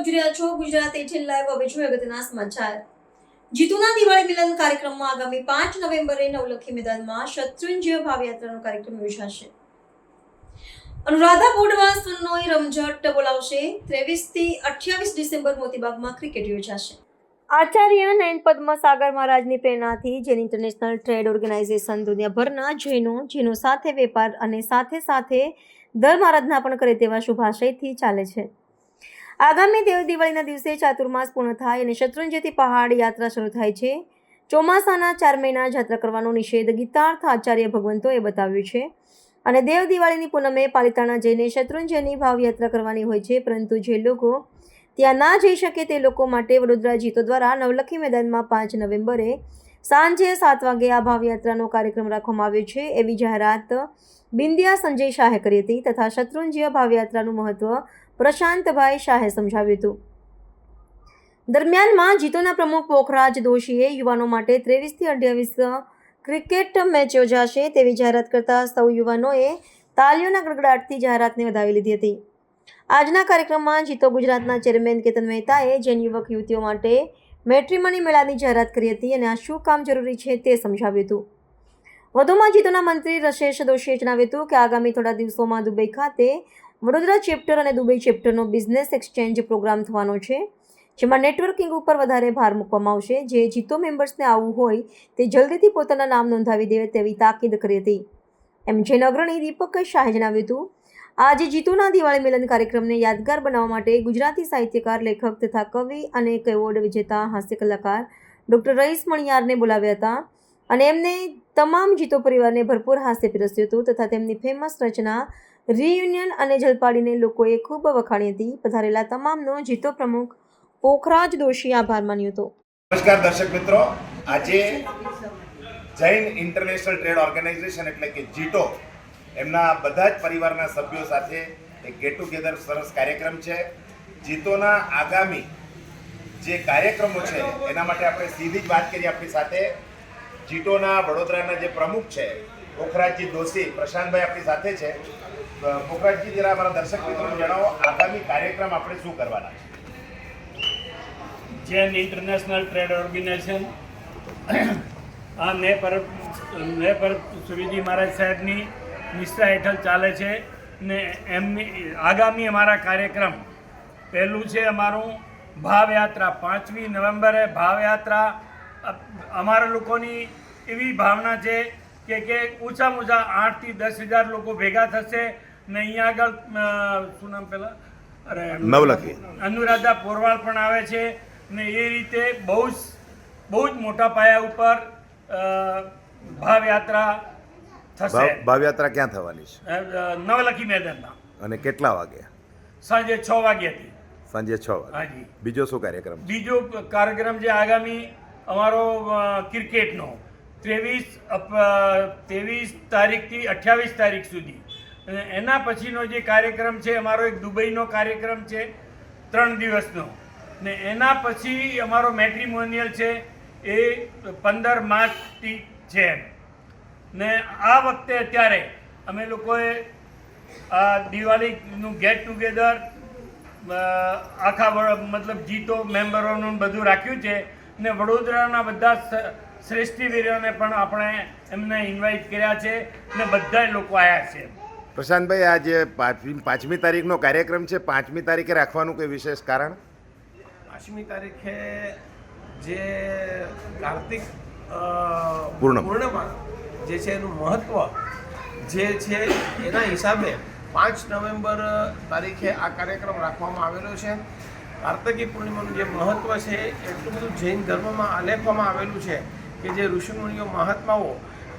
આપ જોઈ રહ્યા છો ગુજરાત એટીન લાઈવ હવે જોઈએ અગત્યના સમાચાર. જીતુના દિવાળી મિલન કાર્યક્રમમાં આગામી પાંચ નવેમ્બરે નવલખી મેદાનમાં શત્રુંજય ભાવયાત્રાનો કાર્યક્રમ યોજાશે. અનુરાધા બોર્ડમાં સુન્નોઈ રમઝટ બોલાવશે. ત્રેવીસથી અઠ્યાવીસ ડિસેમ્બર મોતીબાગમાં ક્રિકેટ યોજાશે. આચાર્ય નયન પદ્મસાગર મહારાજની પ્રેરણાથી જૈન ઇન્ટરનેશનલ ટ્રેડ ઓર્ગેનાઇઝેશન દુનિયાભરના જૈનો, જેનો સાથે વેપાર અને સાથે સાથે ધર્મ આરાધના પણ કરે તેવા શુભાશયથી ચાલે છે. આગામી દેવ દિવાળીના દિવસે ચાતુર્માસ પૂર્ણ થાય અને શત્રુંજયથી પહાડ યાત્રા શરૂ થાય છે. ચોમાસાના ચાર મહિના જાત્રા કરવાનો નિષેધ ગીતાર્થ આચાર્ય ભગવંતોએ બતાવ્યું છે. અને દેવ દિવાળીની પૂનમે પાલિતાણા જઈને શત્રુંજયની ભાવયાત્રા કરવાની હોય છે, પરંતુ જે લોકો ત્યાં ના જઈ શકે તે લોકો માટે વડોદરા જીતો દ્વારા નવલખી મેદાનમાં પાંચ નવેમ્બરે સાંજે સાત વાગે આ ભાવયાત્રાનો કાર્યક્રમ રાખવામાં આવ્યો છે. એવી જાહેરાત બિંદિયા સંજય શાહે કરી હતી તથા શત્રુંજય ભાવયાત્રાનું મહત્વ પ્રશાંતભાઈ શાહે સમજાવ્યું હતું. દરમિયાનમાં જીતોના પ્રમુખ પોખરાજ દોશીએ યુવાનો માટે ત્રેવીસથી અઠ્યાવીસ ક્રિકેટ મેચ યોજાશે તેવી જાહેરાત કરતા સૌ યુવાનોએ તાલીઓના ગડગડાટથી જાહેરાતને વધાવી લીધી હતી. આજના કાર્યક્રમમાં જીતો ગુજરાતના ચેરમેન કેતન મહેતાએ જૈન યુવક યુવતીઓ માટે મેટ્રીમની મેળાની જાહેરાત કરી હતી અને આ શું કામ જરૂરી છે તે સમજાવ્યું હતું. વધુમાં જીતોના મંત્રી રશેષ દોશીએ જણાવ્યું હતું કે આગામી થોડા દિવસોમાં દુબઈ ખાતે વડોદરા ચેપ્ટર અને દુબઈ ચેપ્ટરનો બિઝનેસ એક્સચેન્જ પ્રોગ્રામ થવાનો છે, જેમાં નેટવર્કિંગ ઉપર વધારે ભાર મૂકવામાં આવશે. જે જીતો મેમ્બર્સને આવવું હોય તે જલ્દીથી પોતાના નામ નોંધાવી દે તેવી તાકીદ કરી હતી. એમ જૈન અગ્રણી દીપક શાહે જણાવ્યું હતું, આજે જીતુના દિવાળી મિલન કાર્યક્રમને યાદગાર બનાવવા માટે ગુજરાતી સાહિત્યકાર, લેખક તથા કવિ અને એક એવોર્ડ વિજેતા, હાસ્ય કલાકાર ડૉક્ટર રઈસ મણિયારને બોલાવ્યા હતા અને એમને તમામ જીતો પરિવારને ભરપૂર હાસ્ય પીરસ્યું હતું તથા તેમની ફેમસ રચના રિયુનિયન અને જલપાડીને લોકોએ ખૂબ વખાણી હતી. પધારેલા તમામનો જીતો પ્રમુખ પોખરાજ દોશી આભાર માન્યો હતો. નમસ્કાર દર્શક મિત્રો. આજે જૈન ઇન્ટરનેશનલ ટ્રેડ ઓર્ગેનાઇઝેશન એટલે કે જીટો એમના બધા જ પરિવારના સભ્યો સાથે એક ગેટ ટુગેધર સરસ કાર્યક્રમ છે. જીતોના આગામી જે કાર્યક્રમો છે, એના માટે આપણે સીધી જ વાત કરીએ આપણી સાથે. જીટોના વડોદરાના જે પ્રમુખ છે, પોખરાજજી દોશી પ્રશાંતભાઈ આપણી સાથે છે. અ, પોખરાજજી જરા અમારા દર્શક મિત્રોને જણાવો આગામી કાર્યક્રમ આપણે શું કરવાના છે? જૈન ઇન્ટરનેશનલ ટ્રેડ ઓર્ગેનાઇઝેશન આ ને પર ને મહારાજ સાહેબની નિષ્ઠા હેઠળ ચાલે છે ને એમની આગામી અમારા કાર્યક્રમ પહેલું છે અમારું ભાવયાત્રા પાંચમી નવેમ્બરે ભાવયાત્રા અમારા લોકોની એવી ભાવના છે કે કે ઓછામાં ઓછા આઠથી દસ હજાર લોકો ભેગા થશે ને અહીંયા આગળ શું નામ પેલા? અરે નવલખી. અનુરાધા પોરવાળ પણ આવે છે ને એ રીતે બહુ જ બહુ જ મોટા પાયા ઉપર ભાવયાત્રા થશે. ભાવયાત્રા ક્યાં થવાની છે? નવલખી મેદાનમાં. અને કેટલા વાગે? સાંજે છ વાગ્યાથી સાંજે છ વાગે. હાજી. બીજો શું કાર્યક્રમ બીજો કાર્યક્રમ છે આગામી અમારો ક્રિકેટનો ત્રેવીસ ત્રેવીસ તારીખથી અઠ્યાવીસ તારીખ સુધી. અને એના પછીનો જે કાર્યક્રમ છે, અમારો એક દુબઈનો કાર્યક્રમ છે, ત્રણ દિવસનો. ને એના પછી અમારો મેટ્રિમોનિયલ છે એ પંદર માર્ચથી છે. ને આ વખતે અત્યારે અમે લોકોએ આ દિવાળીનું ગેટ ટુગેધર આખા મતલબ જીતો, મેમ્બરોનું બધું રાખ્યું છે. ને વડોદરાના બધા સ- શ્રેષ્ઠીવીરોને પણ આપણે એમને ઇન્વાઇટ કર્યા છે. ને બધા લોકો આવ્યા છે. પ્રશાંતભાઈ આ જે પાંચમી પાંચમી તારીખનો કાર્યક્રમ છે પાંચમી તારીખે રાખવાનું કોઈ વિશેષ કારણ? પાંચમી તારીખે જે કાર્તિક અ, પૂર્ણિમા. જે છે એનું મહત્વ જે છે એના હિસાબે પાંચ નવેમ્બર તારીખે આ કાર્યક્રમ રાખવામાં આવેલો છે. કાર્તિકી પૂર્ણિમાનું જે મહત્વ છે એટલું બધું જૈન ધર્મમાં આલેખવામાં આવેલું છે કે જે ઋષિમુનિઓ મહાત્માઓ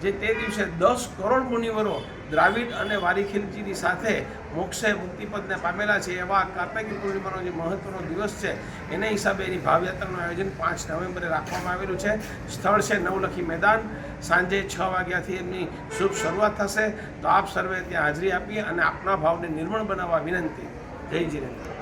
જે તે દિવસે દસ કરોડ મુનિવરો દ્રાવિડ અને વારીખીલજીની સાથે મોક્ષે મુક્તિપદને પામેલા છે એવા કાર્તિકી પૂર્ણિમાનો જે મહત્વનો દિવસ છે, એના હિસાબે એની ભાવયાત્રાનું આયોજન પાંચ નવેમ્બરે રાખવામાં આવેલું છે. સ્થળ છે નવલખી મેદાન. સાંજે છ વાગ્યાથી એમની શુભ શરૂઆત થશે. તો આપ સર્વે ત્યાં હાજરી આપી અને આપના ભાવને નિર્મળ બનાવવા વિનંતી. જય જીનેન્દ્ર